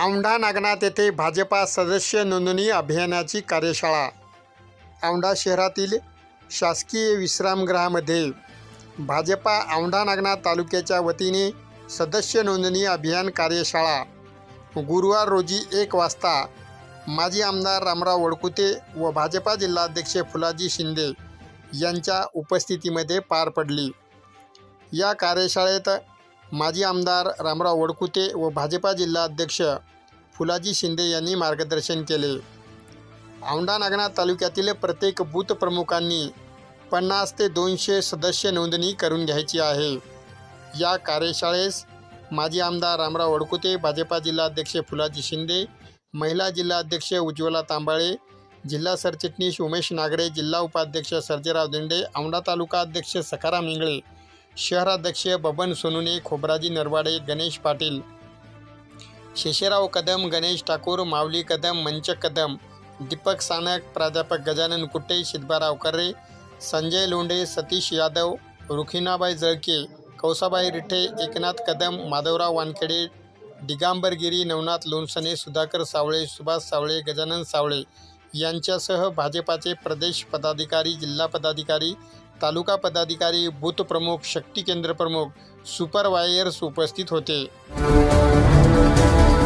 औंढा नागनाथ येथे भाजपा सदस्य नोंदणी अभियानाची कार्यशाळा. औंढा शहरातील शासकीय विश्रामगृहामध्ये भाजपा औंढा नागनाथ तालुक्याच्या वतीने सदस्य नोंदणी अभियान कार्यशाळा. गुरुवार रोजी एक वाजता माजी आमदार रामराव वडकुते व भाजपा जिल्हाध्यक्ष फुलाजी शिंदे यांच्या उपस्थितीमध्ये पार पडली. या कार्यशाळेत माजी आमदार रामराव वडकुते व भाजपा जिल्हाध्यक्ष फुलाजी शिंदे यांनी मार्गदर्शन केले. औंढा नागनाथ तालुक्यातील प्रत्येक बूथ प्रमुखांनी पन्नास ते दोनशे सदस्य नोंदणी करून घ्यायची आहे. या कार्यशाळेस माजी आमदार रामराव वडकुते भाजपा जिल्हाध्यक्ष फुलाजी शिंदे महिला जिल्हाध्यक्ष उज्ज्वला तांबाळे जिल्हा सरचिटणीस उमेश नागरे जिल्हा उपाध्यक्ष सर्जेराव दिंडे औंढा तालुका अध्यक्ष सखाराम इंगळे शहराध्यक्ष बबन सोनुने खोबराजी नरवाडे गणेश पाटील शेषराव कदम गणेश ठाकूर माऊली कदम मंच कदम दीपक सानक प्राध्यापक गजानन कुट्टे शिदबाराव कर्रे संजय लोंढे सतीश यादव रुखिनाबाई जळके कौसाबाई रिठे एकनाथ कदम माधवराव वानखेडे दिगांबरगिरी नवनाथ लोणसने सुधाकर सावळे सुभाष सावळे गजानन सावळे यांच्यासह भाजपाचे प्रदेश पदाधिकारी जिल्हा पदाधिकारी तालुका पदाधिकारी बूथ प्रमुख शक्ती केंद्र प्रमुख सुपरवायर्स उपस्थित होते. Thank you.